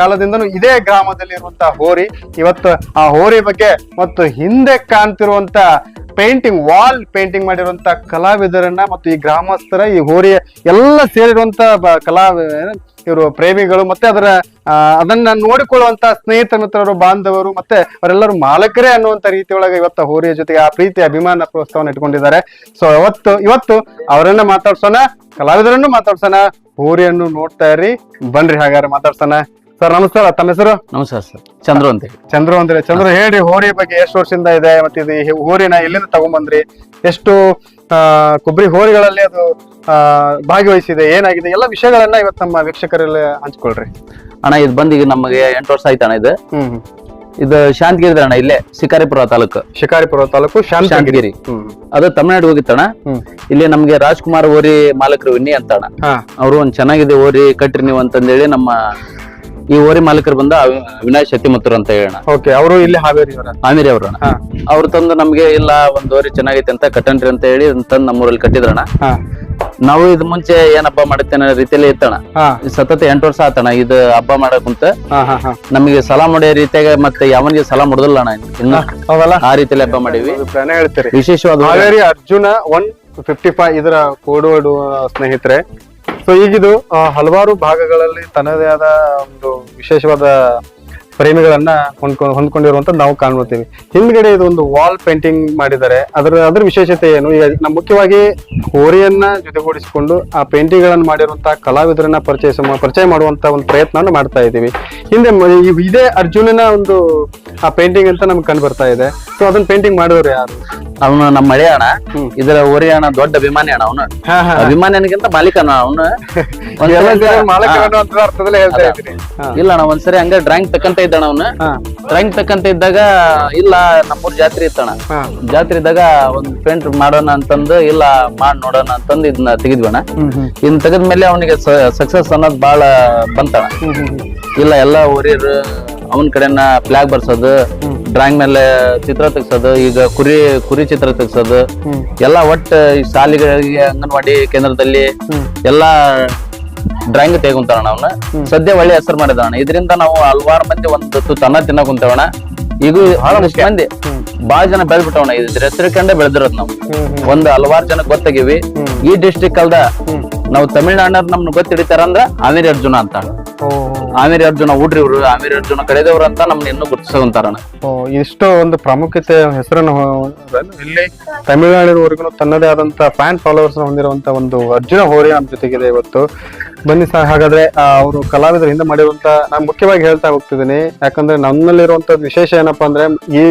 ಕಾಲದಿಂದನೂ ಇದೇ ಗ್ರಾಮದಲ್ಲಿ ಇರುವಂತಹ ಹೋರಿ. ಇವತ್ತು ಆ ಹೋರಿ ಬಗ್ಗೆ ಮತ್ತು ಹಿಂದೆ ಕಾಣ್ತಿರುವಂತ ಪೇಂಟಿಂಗ್, ವಾಲ್ ಪೇಂಟಿಂಗ್ ಮಾಡಿರುವಂತ ಕಲಾವಿದರನ್ನ ಮತ್ತು ಈ ಗ್ರಾಮಸ್ಥರ ಈ ಹೋರಿಯ ಎಲ್ಲ ಸೇರಿರುವಂತ ಕಲಾ ಇವರು ಪ್ರೇಮಿಗಳು, ಮತ್ತೆ ಅದರ ಅದನ್ನ ನೋಡಿಕೊಳ್ಳುವಂತ ಸ್ನೇಹಿತ ಮಿತ್ರರು ಬಾಂಧವರು ಮತ್ತೆ ಅವರೆಲ್ಲರೂ ಮಾಲಕರೇ ಅನ್ನುವಂತ ರೀತಿಯೊಳಗೆ ಇವತ್ತು ಹೋರಿಯ ಜೊತೆಗೆ ಆ ಪ್ರೀತಿ ಅಭಿಮಾನ ಪ್ರೋತ್ಸಾಹವನ್ನು ಇಟ್ಕೊಂಡಿದ್ದಾರೆ. ಸೊ ಅವತ್ತು ಇವತ್ತು ಅವರನ್ನ ಮಾತಾಡ್ಸೋಣ ಕಲಾವಿದರನ್ನು ಮಾತಾಡ್ಸೋಣ ಹೋರಿಯನ್ನು ನೋಡ್ತಾ ಇರಿ ಬನ್ರಿ ಹಾಗಾದ್ರೆ ಮಾತಾಡ್ಸೋಣ. ಸರ್ ನಮಸ್ಕಾರ ತಮ್ಮ ಹೆಸರು? ನಮಸ್ಕಾರ ಸರ್ ಚಂದ್ರು ಅಂತ ಚಂದ್ರು ಅಂದ್ರೆ ಚಂದ್ರು ಹೇಳಿ ಹೋರಿ ಬಗ್ಗೆ ಎಷ್ಟು ವರ್ಷದಿಂದ ಇದೆ ಮತ್ತೆ ಇದು ಹೋರಿನ ಎಲ್ಲಿಂದ ತಗೊಂಡ್ಬಂದ್ರಿ ಎಷ್ಟು ಕೊಬ್ಬರಿ ಹೋರಿಗಳಲ್ಲಿ ಅದು ಭಾಗವಹಿಸಿದೆ ಏನಾಗಿದೆ? ಎಲ್ಲ ವಿಷಯಗಳನ್ನ ಇವತ್ತು ನಮ್ಮ ವೀಕ್ಷಕರಲ್ಲಿ ಹಂಚ್ಕೊಳ್ರಿ. ಅಣ್ಣ ಇದು ಬಂದ್ ಈಗ ನಮಗೆ ಎಂಟು ವರ್ಷ ಆಯ್ತು ಅಣ್ಣ ಇದು. ಹ್ಮ್ ಇದು ಶಾಂತಗಿರಿ ಅಣ್ಣ ಇಲ್ಲೇ ಶಿಕಾರಿಪುರ ತಾಲೂಕು. ಶಿಕಾರಿಪುರ ತಾಲೂಕು ಶಾಂತಗಿರಿ. ಶಾಂತಗಿರಿ. ಹ್ಮ್ ಅದು ತಮಿಳ್ನಾಡು ಹೋಗಿತ್ತಣ್ಣ ಹ್ಮ್. ಇಲ್ಲಿ ನಮ್ಗೆ ರಾಜ್ಕುಮಾರ್ ಓರಿ ಮಾಲಕರು ವಿನ್ನಿ ಅಂತ ಅಣ್ಣ. ಹಾ. ಅವರು ಒಂದ್ ಚೆನ್ನಾಗಿದೆ ಓರಿ ಕಟ್ರಿ ನೀವು ಅಂತಂದೇಳಿ ನಮ್ಮ ಈ ಓರಿ ಮಾಲಕರು ಬಂದ ವಿನಾಯ್ ಅವಿನಾಶ್ ಶೆಟ್ಟಿಮತ್ತೂರ್ ಅಂತ ಹೇಳೋಣ ಓಕೆ ಅವರು ಇಲ್ಲಿ ಹಾವೇರಿ ಅವರ? ಆಮಿರಿ ಅವ್ರು ಅಣ್ಣ. ಹಾ. ಅವ್ರು ತಂದು ನಮ್ಗೆ ಇಲ್ಲ ಒಂದ್ ಓರಿ ಚೆನ್ನಾಗೈತೆ ಅಂತ ಕಟ್ಟನ್ರಿ ಅಂತ ಹೇಳಿ ತಂದು ನಮ್ಮೂರಲ್ಲಿ ಕಟ್ಟಿದ್ರಣ್ಣ ಹಾ. ನಾವು ಇದ್ ಮುಂಚೆ ಏನ್ ಹಬ್ಬ ಮಾಡುತ್ತೇನೆ ರೀತಿಯಲ್ಲಿ ಇತ್ತಣ ಹಾ. ಸತತ ಎಂಟು ವರ್ಷ ಆತಣ ಇದು ಹಬ್ಬ ಮಾಡಕ್ ಕುಂತ. ಹಾ ಹಾ ಹಾ. ನಮಗೆ ಸಲಾ ಮಾಡೋ ರೀತಿಯಾಗ ಮತ್ತೆ ಯಾವನಿಗೆ ಸಲಾ ಮಾಡುದಿಲ್ಲ ಅಣ್ಣ ಇನ್ನು. ಹೌದಲ್ಲ? ಆ ರೀತಿಯಲ್ಲಿ ಹಬ್ಬ ಮಾಡಿವಿ. ಹೇಳ್ತೀರಿ. ವಿಶೇಷವಾದ Haveri Arjuna one fifty five ಇದರ ಕೋಡು ಸ್ನೇಹಿತರೆ. ಸೊ ಈಗಿದು ಆ, ಹಲವಾರು ಭಾಗಗಳಲ್ಲಿ ತನ್ನದೇ ಆದ ಒಂದು ವಿಶೇಷವಾದ ಪ್ರೇಮಿಗಳನ್ನ ಹೊಂದ್ಕೊಂಡು ಹೊಂದ್ಕೊಂಡಿರುವಂತ ನಾವು ಕಾಣ್ಬೋತೀವಿ ಹಿಂದ್ಗಡೆ ಇದೊಂದು ವಾಲ್ ಪೇಂಟಿಂಗ್ ಮಾಡಿದ್ದಾರೆ. ಅದರ ಅದ್ರ ವಿಶೇಷತೆ ಏನು? ಈಗ ಮುಖ್ಯವಾಗಿ ಹೋರಿಯನ್ನ ಜೊತೆಗೂಡಿಸಿಕೊಂಡು ಆ ಪೇಂಟಿಂಗ್ ಗಳನ್ನ ಮಾಡಿರುವಂತಹ ಕಲಾವಿದರನ್ನ ಪರಿಚಯ ಪರಿಚಯ ಮಾಡುವಂತ ಒಂದು ಪ್ರಯತ್ನ ಮಾಡ್ತಾ ಇದ್ದೀವಿ. ಹಿಂದೆ ಇದೇ ಅರ್ಜುನನ ಒಂದು ಆ ಪೇಂಟಿಂಗ್ ಅಂತ ನಮ್ಗೆ ಕಂಡು ಬರ್ತಾ ಇದೆ. ಸೊ ಅದನ್ನ ಪೇಂಟಿಂಗ್ ಮಾಡಿದವರು ಯಾರು? ಅವನು ನಮ್ಮ ಮಳೆ ಅಣ್ಣ ಇದರ ಓರಿ ಅಣ್ಣ ದೊಡ್ಡ ಅಭಿಮಾನಿ ಅಣ್ಣ ಅವನು. ಅಭಿಮಾನಿಗಿಂತ ಮಾಲೀಕನ ಅವನು. [LAUGHS] ಅರ್ಥದಲ್ಲಿ ಹೇಳ್ತಾ ಇದ್ದೀನಿ. ಇಲ್ಲ ಅಣ್ಣ ಒಂದ್ಸರಿ ಹಂಗ ಡ್ರಾಯಿಂಗ್ ತಕ್ಕಂತ ಇದ್ದಣ ಅವನ. ಡ್ರಾಯಿಂಗ್ ತಕ್ಕಂತ ಇದ್ದಾಗ ಇಲ್ಲ ನಮ್ಮೂರ್ ಜಾತ್ರೆ ಇತ್ತಣ. ಜಾತ್ರೆ ಇದ್ದಾಗ ಒಂದ್ ಪೇಂಟ್ ಮಾಡೋಣ ಅಂತಂದು ಇಲ್ಲ ಮಾಡ್ ನೋಡೋಣ ಅಂತಂದು ಇದನ್ನ ಇನ್ ತೆಗೆದ್ಮೇಲೆ ಅವನಿಗೆ ಸಕ್ಸಸ್ ಅನ್ನೋದು ಬಾಳ ಬಂತಣ ಇಲ್ಲ ಎಲ್ಲ ಊರಿಯರು ಅವನ ಕಡೆನ ಫ್ಲಾಗ್ ಬರ್ಸೋದು ಡ್ರಾಯಿಂಗ್ ಮೇಲೆ ಚಿತ್ರ ತೆಗ್ಸೋದು ಈಗ ಕುರಿ ಕುರಿ ಚಿತ್ರ ತೆಗ್ಸೋದು ಎಲ್ಲ ಒಟ್ಟು ಈ ಶಾಲೆಗಳಿಗೆ ಅಂಗನವಾಡಿ ಕೇಂದ್ರದಲ್ಲಿ ಎಲ್ಲಾ ಡ್ರಾಯಿಂಗ್ ತೆಗೊಂತಾವಣ ನಾವು ಸದ್ಯ ಒಳ್ಳೆ ಹೆಸರು ಮಾಡಿದವಣ ಇದರಿಂದ ನಾವು ಹಲವಾರು ಮಂದಿ ಒಂದು ತುತ್ತು ಅನ್ನ ತಿನ್ನಕ್ ಕುಂತವಣ ಈಗ ಬಹಳಷ್ಟು ಮಂದಿ. ಬಹಳ ಜನ ಬೆಳೆದ್ಬಿಟ್ಟವಣ ಇದ್ರ ಹೆಸರು ಕಂಡೆ ಬೆಳೆದಿರೋದು ನಾವು. ಒಂದ್ ಹಲವಾರು ಜನ ಗೊತ್ತಾಗಿವಿ. ಈ ಡಿಸ್ಟ್ರಿಕ್ ಅಲ್ದ ನಾವು ತಮಿಳ್ನಾಡಿನವ್ರು ನಮ್ನ ಗೊತ್ತ ಹಿಡಿತಾರಂದ್ರ ಆಮೇರಿ ಅರ್ಜುನ ಅಂತ ಆಮೇರಿ ಅರ್ಜುನ ಊಡ್ರಿ ಇವ್ರು. ಆಮೇರಿ ಅರ್ಜುನ ಕಡೆದವ್ರು ಅಂತ ನಮ್ನ ಇನ್ನೂ ಗುರ್ತಿಸ್ಕೊಂತಾರಣ ಇಷ್ಟು ಒಂದು ಪ್ರಾಮುಖ್ಯತೆ ಹೆಸರನ್ನು ಇಲ್ಲಿ ತಮಿಳುನಾಡಿನವರೆಗೂ ತನ್ನದೇ ಆದಂತ ಫ್ಯಾನ್ ಫಾಲೋವರ್ಸ್ ಹೊಂದಿರುವಂತ ಒಂದು ಅರ್ಜುನ ಹೋರಿ ನಮ್ಮ ಜೊತೆಗಿದೆ ಇವತ್ತು. ಬನ್ನಿ ಸರ್, ಹಾಗಾದ್ರೆ ಅವರು ಕಲಾವಿದರ ಹಿಂದೆ ಮಾಡಿರುವಂತ, ನಾನು ಮುಖ್ಯವಾಗಿ ಹೇಳ್ತಾ ಹೋಗ್ತಿದ್ದೀನಿ. ಯಾಕಂದ್ರೆ ನಮ್ಮಲ್ಲಿರುವಂತ ವಿಶೇಷ ಏನಪ್ಪಾ ಅಂದ್ರೆ, ಈ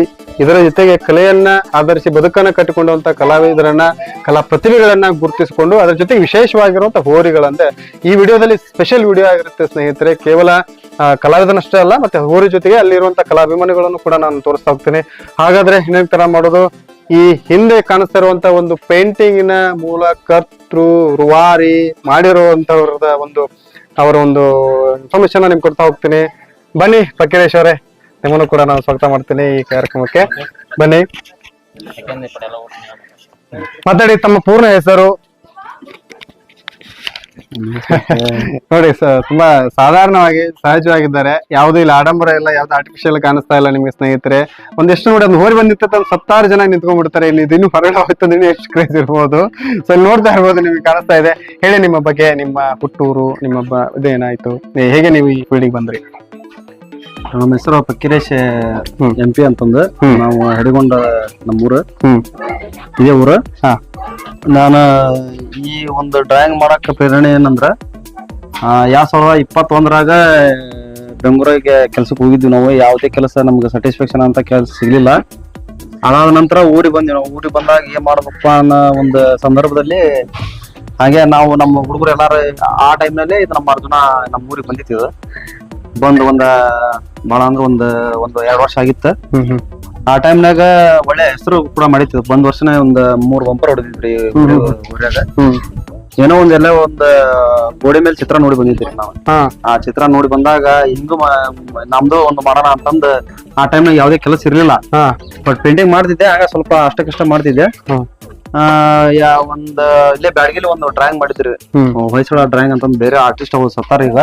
ಇದರ ಜೊತೆಗೆ ಕಲೆಯನ್ನ ಆಧರಿಸಿ ಬದುಕನ್ನ ಕಟ್ಟಿಕೊಂಡಂತ ಕಲಾವಿದರನ್ನ, ಕಲಾ ಪ್ರತಿಭೆಗಳನ್ನ ಗುರುತಿಸಿಕೊಂಡು, ಅದರ ಜೊತೆಗೆ ವಿಶೇಷವಾಗಿರುವಂತ ಹೋರಿಗಳಂದ್ರೆ, ಈ ವಿಡಿಯೋದಲ್ಲಿ ಸ್ಪೆಷಲ್ ವಿಡಿಯೋ ಆಗಿರುತ್ತೆ ಸ್ನೇಹಿತರೆ, ಕೇವಲ ಕಲಾವಿದನಷ್ಟೇ ಅಲ್ಲ, ಮತ್ತೆ ಹೋರಿ ಜೊತೆಗೆ ಅಲ್ಲಿರುವಂತ ಕಲಾಭಿಮಾನಿಗಳನ್ನು ಕೂಡ ನಾನು ತೋರಿಸ್ತಾ ಹೋಗ್ತೀನಿ. ಹಾಗಾದ್ರೆ ಇನ್ನೇನ್ ತರ ಮಾಡೋದು? ಈ ಹಿಂದೆ ಕಾಣಿಸ್ತಿರುವಂತ ಒಂದು ಒಂದು ಪೇಂಟಿಂಗಿನ ಮೂಲ ಕರ್ತೃ ರುವಾರಿ ಮಾಡಿರುವಂತವ್ರದ ಒಂದು ಅವರ ಒಂದು ಇನ್ಫಾರ್ಮೇಶನ್ ನಿಮ್ಗೆ ಕೊಡ್ತಾ ಹೋಗ್ತೀನಿ. ಬನ್ನಿ ಫಕೀರೇಶ್ ಅವರೇ ನಿಮ್ಮನ್ನು ಕೂಡ ನಾನು ಸ್ವಾಗತ ಮಾಡ್ತೀನಿ ಈ ಕಾರ್ಯಕ್ರಮಕ್ಕೆ. ಬನ್ನಿ. ಮಾತಾಡಿ ತಮ್ಮ ಪೂರ್ಣ ಹೆಸರು. [LAUGHS] ನೋಡಿ ಸರ್ ತುಂಬಾ ಸಾಧಾರಣವಾಗಿ, ಸಹಜವಾಗಿದ್ದಾರೆ ಯಾವ್ದು ಇಲ್ಲ, ಆಡಂಬರ ಇಲ್ಲ, ಯಾವ್ದು ಆರ್ಟಿಫಿಷಿಯಲ್ ಕಾಣಿಸ್ತಾ ಇಲ್ಲ ನಿಮ್ಗೆ ಸ್ನೇಹಿತರೆ. ಒಂದೆಷ್ಟು ನೋಡಿ, ಒಂದು ಹೋರಿ ಬಂದಿತ್ತು ಅಂತ ಸತ್ತಾರು ಜನ ನಿಂತ್ಕೊಂಡ್ಬಿಡ್ತಾರೆ. ಇಲ್ಲಿ ಇನ್ನೂ ಹೊರಗಡೆ ಹೋಯ್ತು ಅಂದ್ರೆ ಎಷ್ಟು ಕ್ರೇಜ್ ಇರ್ಬೋದು. ಸೊ ಇಲ್ಲಿ ನೋಡ್ತಾ ಇರ್ಬೋದು, ನಿಮ್ಗೆ ಕಾಣಿಸ್ತಾ ಇದೆ. ಹೇಳಿ ನಿಮ್ಮ ಬಗ್ಗೆ, ನಿಮ್ಮ ಹುಟ್ಟೂರು, ನಿಮ್ಮ ಇದೇನಾಯ್ತು? ಹೇಗೆ ನೀವು ಈ ಫೀಲ್ಡಿಗೆ ಬಂದ್ರಿ? ನಮ್ಮ ಹೆಸರು ಪಕ್ಕಿರೇಶ್. ಎಂ ಪಿ ಅಂತಂದು. ನಾವು ಹಡಿಗೊಂಡ ನಮ್ಮೂರು. ಇದೇ ಊರು. ಹಾ. ನಾನು ಈ ಒಂದು ಡ್ರಾಯಿಂಗ್ ಮಾಡಕ್ಕ ಪ್ರೇರಣೆ ಏನಂದ್ರ ಎರಡ್ ಸಾವಿರದ ಇಪ್ಪತ್ತೊಂದರಾಗ ಬೆಂಗಳೂರಿಗೆ ಕೆಲಸಕ್ಕೆ ಹೋಗಿದ್ವಿ ನಾವು. ಯಾವುದೇ ಕೆಲಸ ನಮ್ಗೆ ಸ್ಯಾಟಿಸ್ಫ್ಯಾಕ್ಷನ್ ಅಂತ ಕೆಲಸ ಸಿಗ್ಲಿಲ್ಲ. ಅದಾದ ನಂತರ ಊರಿಗೆ ಬಂದ್ವಿ ನಾವು. ಊರಿಗೆ ಬಂದಾಗ ಏನ್ ಮಾಡ್ಬೇಕಪ್ಪ ಅನ್ನೋ ಒಂದು ಸಂದರ್ಭದಲ್ಲಿ ಹಾಗೆ ನಾವು ನಮ್ಮ ಹುಡುಗರು ಎಲ್ಲಾರು ಆ ಟೈಮ್ನಲ್ಲಿ ಇದು ನಮ್ಮ ಅರ್ಜುನ ನಮ್ಮ ಊರಿಗೆ ಬಂದಿತ್ತು. ಬಂದು ಒಂದ ಬಹಳ ಅಂದ್ರೆ ಒಂದ್ ಒಂದು ಎರಡ್ ವರ್ಷ ಆಗಿತ್ತು. ಆ ಟೈಮ್ನಾಗ ಒಳ್ಳೆ ಹೆಸರು ಕೂಡ ಮಾಡಿತ್ತು. ಒಂದ್ ವರ್ಷನೇ ಒಂದ್ ಮೂರ್ ಬಂಪರ್ ಹೊಡೆದಿದ್ರಿ. ಏನೋ ಒಂದ್ ಎಲ್ಲ ಒಂದ್ ಗೋಡೆ ಮೇಲೆ ಚಿತ್ರ ನೋಡಿ ಬಂದಿದ್ರಿ ನಾವು. ಆ ಚಿತ್ರ ನೋಡಿ ಬಂದಾಗ ಹಿಂಗು ನಮ್ದು ಒಂದು ಮಾಡೋಣ ಅಂತಂದ್ ಆ ಟೈಮ್ನಾಗ ಯಾವ್ದೇ ಕೆಲಸ ಇರ್ಲಿಲ್ಲ. ಬಟ್ ಪೇಂಟಿಂಗ್ ಮಾಡ್ತಿದ್ದೆ ಆಗ ಸ್ವಲ್ಪ ಅಷ್ಟಕ್ಕಷ್ಟ ಮಾಡ್ತಿದ್ದೆ. ಆ ಯಾ ಒಂದ್ ಇಲ್ಲೇ ಬ್ಯಾಡಗಿಲಿ ಒಂದು ಡ್ರಾಯಿಂಗ್ ಮಾಡಿದ್ರಿ. ಹೊಯ್ಸಳ ಡ್ರಾಯಿಂಗ್ ಅಂತಂದ್ ಬೇರೆ ಆರ್ಟಿಸ್ಟ್ ಅವ್ರು ಸತ್ತಾರ ಈಗ.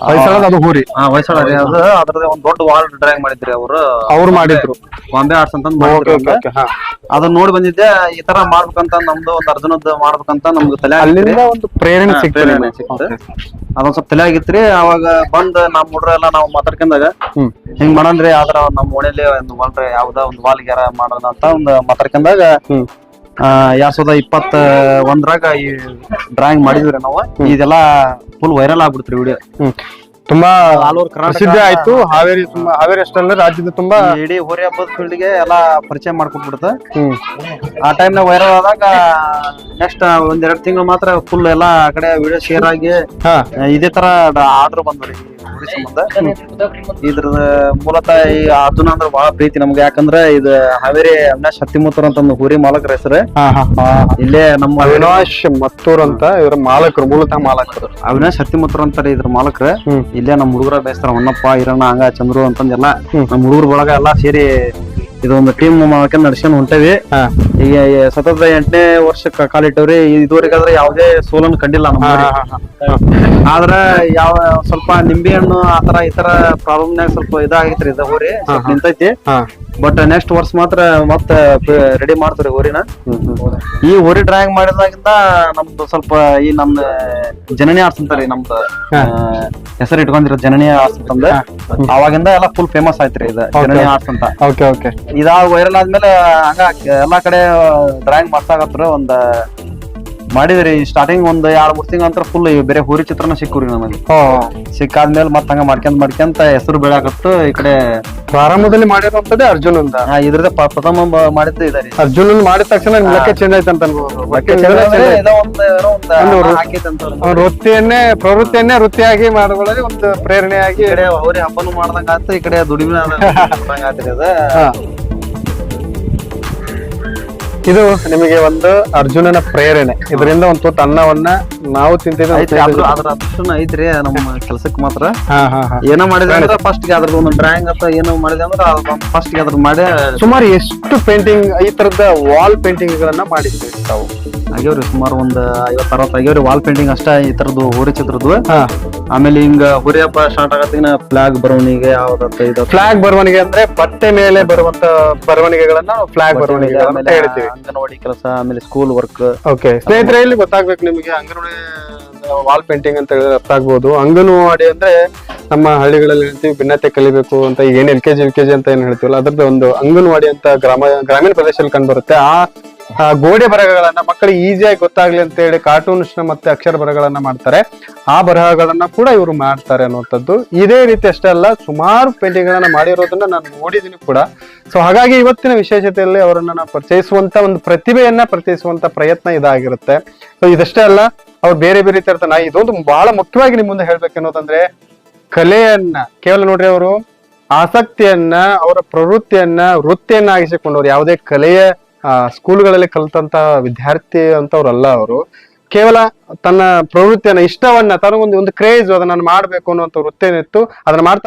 ಹೊಯ್ಸಳದ ಅದು ಹೂರಿ. ಹಾ ಹೊಯ್ಸಳ ರೀ ಅದು ಅದ್ರದ್ದು ಒಂದ್ ದೊಡ್ಡ ವಾಲ್ ಡ್ರಾಯಿಂಗ್ ಮಾಡಿದ್ರಿ ಅವರು. ಅವ್ರು ಮಾಡಿದ್ರು. ಬಾಂಬೆ ಆರ್ಟ್ಸ್ ಅಂತ ಹಾ. ಅದನ್ನ ನೋಡಿ ಬಂದಿದ್ದೆ ಈ ತರ ಮಾಡ್ಬೇಕಂತ ನಮ್ದು ಒಂದ್ ಅರ್ಜುನದ್ ಮಾಡ್ಬೇಕಂತ ನಮ್ಗೆ ತಲೆ ಅಲ್ಲಿಂದ ಒಂದು ಪ್ರೇರಣೆ ಪ್ರೇರಣೆ ನಿಮ್ಗೆ. Okay. ಅದೊಂದ್ ಸ್ವಲ್ಪ ತಲೆ ಆಗಿತ್ರಿ. ಅವಾಗ ಬಂದ್ ನಮ್ ಹುಡ್ರೆಲ್ಲ ನಾವು ಮಾತಾಡ್ಕೊಂಡಾಗ ಹ್ಮ್. ಹಿಂಗ್ ಮಾಡಂದ್ರಿ? ಆದ್ರ ನಮ್ ಓಣಿಲಿ ಒಂದು ವಾಲ್ ಯಾವ್ದ ಒಂದ್ ವಾಲ್ ಗ್ಯಾರ ಮಾಡೋಣ ಅಂತ ಒಂದ್ ಮಾತಾಡ್ಕೊಂಡಾಗ ಹ್ಮ್. ಆ ಎರಡ್ ಸಾವಿರದ ಇಪ್ಪತ್ತ ಒಂದ್ರಾಗ ಈ ಡ್ರಾಯಿಂಗ್ ಮಾಡಿದ್ರಿ ನಾವು. ಇದೆಲ್ಲ ಫುಲ್ ವೈರಲ್ ಆಗ್ಬಿಡ್ತ್ರಿ ವಿಡಿಯೋ ತುಂಬಾ ಆಲ್ ಓವರ್ ಪ್ರಸಿದ್ಧ ಆಯ್ತು. ಹಾವೇರಿ ತುಂಬಾ ಹಾವೇರಿ ಅಷ್ಟಲ್ಲ ರಾಜ್ಯದ ತುಂಬಾ ಇಡೀ ಹೋರಿ ಹಬ್ಬದ ಫೀಲ್ಡ್ಗೆ ಎಲ್ಲಾ ಪರಿಚಯ ಮಾಡ್ಕೊಟ್ಬಿಡ್ತ. ಹ್ಮ್. ಆ ಟೈಮ್ ನಾಗ ವೈರಲ್ ಆದಾಗ ನೆಕ್ಸ್ಟ್ ಒಂದೆರಡು ತಿಂಗಳು ಮಾತ್ರ ಫುಲ್ ಎಲ್ಲಾ ಆ ಕಡೆ ವಿಡಿಯೋ ಶೇರ್ ಆಗಿ ಇದೇ ತರ ಆರ್ಡರ್ ಬಂದ್ರಿ ಹೋರಿ ಸಂಬಂಧ ಇದ್ರದ ಮೂಲತಃ ಈ ಅರ್ಜುನ ಅಂದ್ರ ಬಹಳ ಪ್ರೀತಿ ನಮ್ಗೆ. ಯಾಕಂದ್ರೆ ಇದು ಹಾವೇರಿ ಅವಿನಾಶ್ ಹತ್ತಿಮೂತರ ಅಂತ ಒಂದು ಹುರಿ ಮಾಲಕರ ಹೆಸರು. ಹಾ ಹಾ. ಇಲ್ಲೇ ನಮ್ಮ ಅವಿನಾಶ್ ಮತ್ತೂರ್ ಅಂತ ಇವ್ರ ಮಾಲಕರು ಮೂಲತಃ ಮಾಲಕರು. ಅವಿನಾಶ್ ಹತ್ತಿಮೂತರ ಅಂತಾರೆ ಇದ್ರ ಮಾಲಕರ. ಇಲ್ಲೇ ನಮ್ಮ ಹುಡುಗರ ಬೇಸ್ತಾರ ಹೊನ್ನಪ್ಪ ಹಿರಣ್ಣ ಹಂಗ ಚಂದ್ರು ಅಂತಂದೆಲ್ಲ. ನಮ್ಮ ಹುಡುಗರ ಒಳಗ ಎಲ್ಲಾ ಸೇರಿ ಇದೊಂದು ಟೀಮ್ ಮಾಡ್ಕೊಂಡ್ ನಡ್ಸ್ಕೊಂಡ್ ಹೊಂಟೇವಿ. ಹಾ. ಈಗ ಸತತ ಎಂಟನೇ ವರ್ಷಕ್ಕೆ ಕಾಲಿಟ್ಟವ್ರಿ ಇದುವರೆಗಾದ್ರೆ ಯಾವುದೇ ಸೋಲನ್ನು ಕಂಡಿಲ್ಲ ನಮ್ಮ. ಆದ್ರ ಯಾವ ಸ್ವಲ್ಪ ನಿಂಬೆ ಹಣ್ಣು ಆತರ ಈ ಪ್ರಾಬ್ಲಮ್ ನಾಗ ಸ್ವಲ್ಪ ಇದಾಗೈತ್ರಿ ಇದ ಹೋರಿ ಸ್ವಲ್ಪ ನಿಂತೈತಿ. ಬಟ್ ನೆಕ್ಸ್ಟ್ ವರ್ಷ ಮಾತ್ರ ಮತ್ತ ರೆಡಿ ಮಾಡ್ತಾರೆ ಹೋರಿನ ಈ ಹೋರಿ ಡ್ರಾಯಿಂಗ್ ಮಾಡಿದಾಗಿಂದ ನಮ್ದು ಸ್ವಲ್ಪ ಈ ನಮ್ದು ಜನನಿ ಆರ್ಟ್ಸ್ ಅಂತಾರಿ ನಮ್ದು ಹೆಸರು ಇಟ್ಕೊಂಡಿರೋ ಜನನಿ ಆರ್ಟ್ಸ್ ಅಂತಂದ ಅವಾಗಿಂದ ಎಲ್ಲ ಫುಲ್ ಫೇಮಸ್ ಆಯ್ತ್ರಿ ಇದು ಜನನಿ ಆರ್ಟ್ಸ್ ಅಂತ ಇದಾಗ ವೈರಲ್ ಆದ್ಮೇಲೆ ಹಂಗ ಎಲ್ಲಾ ಕಡೆ ಡ್ರಾಯಿಂಗ್ ಮಾಡ್ಸಾಕತ್ರ ಒಂದ ಮಾಡಿದ್ರಿ. ಸ್ಟಾರ್ಟಿಂಗ್ ಒಂದ್ ಎರಡ್ ಮೂರ್ ತಿಂಗ್ ಅಂತರ ಫುಲ್ ಬೇರೆ ಹೂರಿ ಚಿತ್ರನ ಸಿಕ್ಕೂರಿ ನಮಗೆ ಸಿಕ್ಕಾದ್ಮೇಲೆ ಮತ್ತ ಹಂಗ ಮಾಡ್ಕೊಂತ ಮಾಡ್ಕೊಂತ ಹೆಸರು ಬೆಳಕತ್ತು ಈ ಕಡೆ. ಪ್ರಾರಂಭದಲ್ಲಿ ಮಾಡಿರೋದೇ ಅರ್ಜುನ್ ಅಂತ ಇದ್ರದ್ದೇ ಪ- ಪ್ರಥಮ ಬ- ಮಾಡಿದ್ದು ಇದೆ ರೀ ಅರ್ಜುನ್ ಮಾಡಿದ ತಕ್ಷಣ ನಿಮ್ ಲೆಕ್ಕ ಚೇಂಜ್ ಆಯ್ತು ಅಂತ ಅನ್ಬೋದು. ಬಟ್ಟೆ ಚಂದ ಅಂದ್ರೆ ಏನೋ ಒಂದ್ ಏನೋ ಒಂದ್ ಒಂದು ವೃ- ಹಾಕೈತೆ ಅಂತ ಅವ್ರು. ಅವ್ರ ವೃತ್ತಿಯನ್ನೇ ಪ್ರವೃತ್ತಿಯನ್ನೇ ವೃತ್ತಿಯಾಗಿ ಮಾಡುವುದರಲ್ಲಿ ಒಂದು ಪ್ರೇರಣೆಯಾಗಿ ಈ ಕಡೆ ಹೋರಿ ಹಬ್ಬನು ಮಾಡ್ದಂಗ ಆತು ಈ ಕಡೆ ದುಡಿಮೆ ಆತ್ರಿ ಅದ. ಹಾ. ಇದು ನಿಮಗೆ ಒಂದು ಅರ್ಜುನನ ಪ್ರೇರಣೆ. ಇದರಿಂದ ಒಂದು ತುತ್ತು ಅನ್ನವನ್ನ ನಾವು ತಿಂತಿದ್ವಿ ಐತ್ರಿ ಅದ್ರ ಅದ್ರ ಅದೃಷ್ಟನ ಐತ್ರಿ ನಮ್ಮ ಕೆಲಸಕ್ಕೆ ಮಾತ್ರ. ಏನೋ ಮಾಡಿದ್ರೆ ಅಂದ್ರೆ ಫಸ್ಟ್ಗೆ ಅದ್ರದ್ದು ಒಂದು ಡ್ರಾಯಿಂಗ್ ಅಥವಾ ಏನೋ ಮಾಡಿದೆ ಅಂದ್ರೆ ಫಸ್ಟ್ಗೆ ಅದ್ರ ಮಾಡಿ ಸುಮಾರು ಎಷ್ಟು ಪೇಂಟಿಂಗ್ ಈ ತರದ ವಾಲ್ ಪೇಂಟಿಂಗ್ ಗಳನ್ನ ಮಾಡಿದ್ವಿ ತಾವು ಆಗ್ಯವ್ರಿ ಸುಮಾರು ಒಂದ್ ಐವತ್ ಅರವತ್ತು ಆಗ್ಯವ್ರಿ ವಾಲ್ ಪೇಂಟಿಂಗ್ ಅಷ್ಟ ಈ ತರದ್ದು ಹೋರಿ ಚಿತ್ರದ್ದು ಆಮೇಲೆ ಹಿಂಗ ಹುರಿಯಪ್ಪ ಹಬ್ಬ ಸ್ಟಾರ್ಟ್ ಆಗತ್ತಿನ ಫ್ಲಾಗ್ ಬರವಣಿಗೆ ಯಾವ್ದಂತ ಇದು. ಫ್ಲಾಗ್ ಬರವಣಿಗೆ ಅಂದ್ರೆ ಬಟ್ಟೆ ಮೇಲೆ ಬರುವಂತ ಬರವಣಿಗೆಗಳನ್ನ ಫ್ಲಾಗ್ ಬರವಣಿಗೆ ಅಂತ ಆಮೇಲೆ ಹೇಳ್ತೀವಿ. ಅಂಗನವಾಡಿ ಕೆಲಸ ಆಮೇಲೆ ಸ್ಕೂಲ್ ವರ್ಕ್ ಓಕೆ ಸ್ನೇಹಿತರೆ ಇಲ್ಲಿ ಗೊತ್ತಾಗ್ಬೇಕು ನಿಮಗೆ ಅಂಗನವಾಡಿ ವಾಲ್ ಪೇಂಟಿಂಗ್ ಅಂತ ಹೇಳಿದ್ರೆ ಅರ್ಥ ಆಗ್ಬೋದು. ಅಂಗನವಾಡಿ ಅಂದ್ರೆ ನಮ್ಮ ಹಳ್ಳಿಗಳಲ್ಲಿ ಹೇಳ್ತೀವಿ ಭಿನ್ನತೆ ಕಲಿಬೇಕು ಅಂತ ಈಗ ಏನ್ L K G U K G ಅಂತ ಏನ್ ಹೇಳ್ತೀವಲ್ಲ ಅದ್ರದ್ದು ಒಂದು ಅಂಗನವಾಡಿ ಅಂತ ಗ್ರಾಮ ಗ್ರಾಮೀಣ ಪ್ರದೇಶದಲ್ಲಿ ಕಂಡು ಬರುತ್ತೆ. ಆ ಗೋಡೆ ಬರಹಗಳನ್ನ ಮಕ್ಕಳಿಗೆ ಈಸಿಯಾಗಿ ಗೊತ್ತಾಗ್ಲಿ ಅಂತ ಹೇಳಿ ಕಾರ್ಟೂನ್ಸ್ ಮತ್ತೆ ಅಕ್ಷರ ಬರಹಗಳನ್ನ ಮಾಡ್ತಾರೆ. ಆ ಬರಹಗಳನ್ನ ಕೂಡ ಇವರು ಮಾಡ್ತಾರೆ ಅನ್ನುವಂಥದ್ದು. ಇದೇ ರೀತಿ ಅಷ್ಟೇ ಅಲ್ಲ, ಸುಮಾರು ಪೇಂಟಿಂಗ್ ಗಳನ್ನ ಮಾಡಿರೋದನ್ನ ನಾನು ನೋಡಿದೀನಿ ಕೂಡ. ಸೊ ಹಾಗಾಗಿ ಇವತ್ತಿನ ವಿಶೇಷತೆಯಲ್ಲಿ ಅವರನ್ನ ನಾವು ಪರಿಚಯಿಸುವಂತ ಒಂದು ಪ್ರತಿಭೆಯನ್ನ ಪರಿಚಯಿಸುವಂತ ಪ್ರಯತ್ನ ಇದಾಗಿರುತ್ತೆ. ಸೊ ಇದಷ್ಟೇ ಅಲ್ಲ, ಅವ್ರು ಬೇರೆ ಬೇರೆ ರೀತಿ ನಾ ಇದೊಂದು ಬಹಳ ಮುಖ್ಯವಾಗಿ ನಿಮ್ ಮುಂದೆ ಹೇಳ್ಬೇಕನ್ನೋದಂದ್ರೆ ಕಲೆಯನ್ನ, ಕೇವಲ ನೋಡ್ರಿ ಅವರು, ಆಸಕ್ತಿಯನ್ನ, ಅವರ ಪ್ರವೃತ್ತಿಯನ್ನ, ವೃತ್ತಿಯನ್ನಾಗಿಸಿಕೊಂಡವ್ರು, ಯಾವುದೇ ಕಲೆಯ ಸ್ಕೂಲ್ಗಳಲ್ಲಿ ಕಲಿತಂತ ವಿದ್ಯಾರ್ಥಿ ಅಂತವ್ರಲ್ಲ ಅವರು. ಕೇವಲ ತನ್ನ ಪ್ರವೃತ್ತಿಯನ್ನ, ಇಷ್ಟವನ್ನ, ತನಗೊಂದು, ಒಂದು ಕ್ರೇಜ್ ಅದನ್ನ ನಾನು ಮಾಡ್ಬೇಕು ಅನ್ನುವಂತ ವೃತ್ತಿಯನ್ನಿತ್ತು. ಅದನ್ನ ಮಾಡ್ತಾ